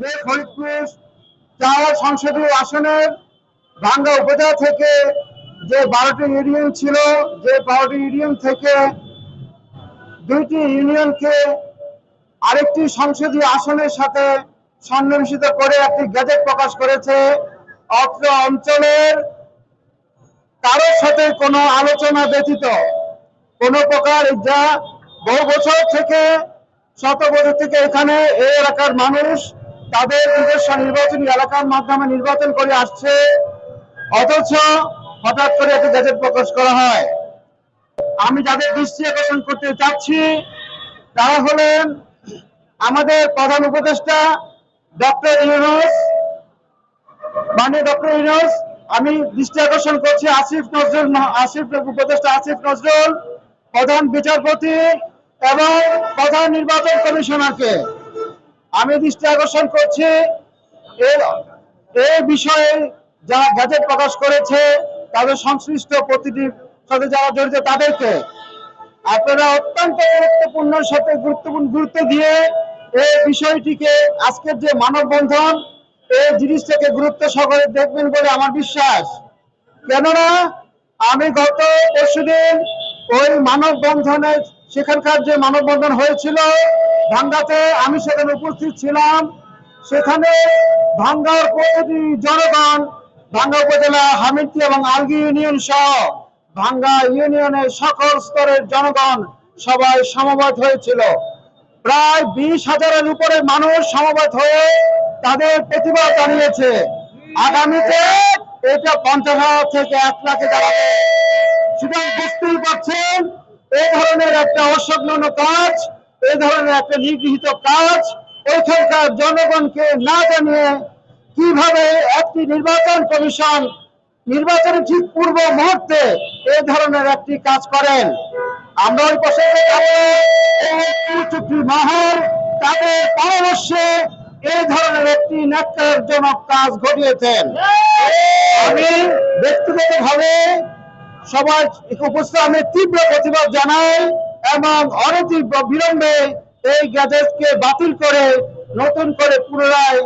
যে ফরিদপুর চার সংসদীয় আসনের ভাঙ্গা উপজেলা থেকে যে বারোটি ইউনিয়ন ছিল, যে বারোটি ইউনিয়ন থেকে দুইটি ইউনিয়নকে আরেকটি সংসদীয় আসনের সাথে সন্নিবেশিত করে একটি গ্যাজেট প্রকাশ করেছে। অত্র অঞ্চলের কারোর সাথে কোনো আলোচনা ব্যতীত, কোনো প্রকার যা বহু বছর থেকে শত বছর থেকে এখানে এই এলাকার মানুষ তাদের নিজস্ব নির্বাচনী এলাকার মাধ্যমে নির্বাচন করে আসছে। অথচ হঠাৎ করে একটি গ্যাজেট প্রকাশ করা হয়। আমি যাদের দৃষ্টি আকর্ষণ করতে চাচ্ছি, তারা হলেন আমাদের প্রধান উপদেষ্টা ডক্টর ইউনুস। মানে ডক্টর ইউনুস, আমি দৃষ্টি আকর্ষণ করছি আসিফ নজরুল আসিফ উপদেষ্টা আসিফ নজরুল, প্রধান বিচারপতি এবং প্রধান নির্বাচন কমিশনারকে। আমি দৃষ্টি আকর্ষণ করছি এই বিষয়ে যারা গ্যাজেট প্রকাশ করেছে, তাদের সংশ্লিষ্ট প্রতিটি সাথে যারা জড়িত, তাদেরকে আপনারা অত্যন্ত গুরুত্বপূর্ণ সাথে গুরুত্বপূর্ণ গুরুত্ব দিয়ে এই বিষয়টিকে আজকের যে মানববন্ধন এই জিনিসটাকে গুরুত্ব সহকারে দেখবেন বলে আমার বিশ্বাস। কেননা, আমি গত পরশুদিন ওই মানববন্ধনে সেখানকার যে মানববন্ধন হয়েছিল ভাঙ্গাতে আমি সেখানে উপস্থিত ছিলাম। সেখানে ভাঙ্গার প্রতিটি জনগণ, ভাঙ্গা উপজেলা হামিদটি এবং আলগি ইউনিয়ন সহ ভাঙ্গা ইউনিয়নের সকল স্তরের জনগণ সবাই সমবেত হয়েছিল। প্রায় বিশ হাজারের উপরে মানুষ সমবেত হয়ে তাদের প্রতিবাদ জানিয়েছে। আগামীতে এটা পঞ্চাশ হাজার থেকে এক লাখে দাঁড়াবে। সুতরাং বুঝতেই পারছেন এই ধরনের একটা অসংলগ্ন কাজ এই ধরনের একটা নিগৃহীত কাজ এখানকার জনগণকে না জানিয়ে কীভাবে একটি নির্বাচন কমিশন নির্বাচনের ঠিক পূর্ব মুহূর্তে এই ধরনের একটি কাজ করেন। আমরা ওই প্রসঙ্গে মহল তাদের পরামর্শে এই ধরনের একটি ন্যাক্কারজনক কাজ ঘটিয়েছেন। আমি ব্যক্তিগতভাবে সবার উপস্থিত, আমি তীব্র প্রতিবাদ জানাই। এবং অনতি বিলম্বে এই গ্যাজেটকে বাতিল করে নতুন করে পুনরায়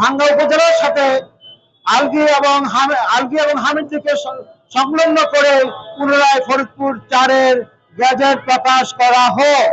ভাঙ্গা উপজেলার সাথে আলগি এবং আলগি এবং হামিদকে সংলগ্ন করে পুনরায় ফরিদপুর চারের গ্যাজেট প্রকাশ করা হোক।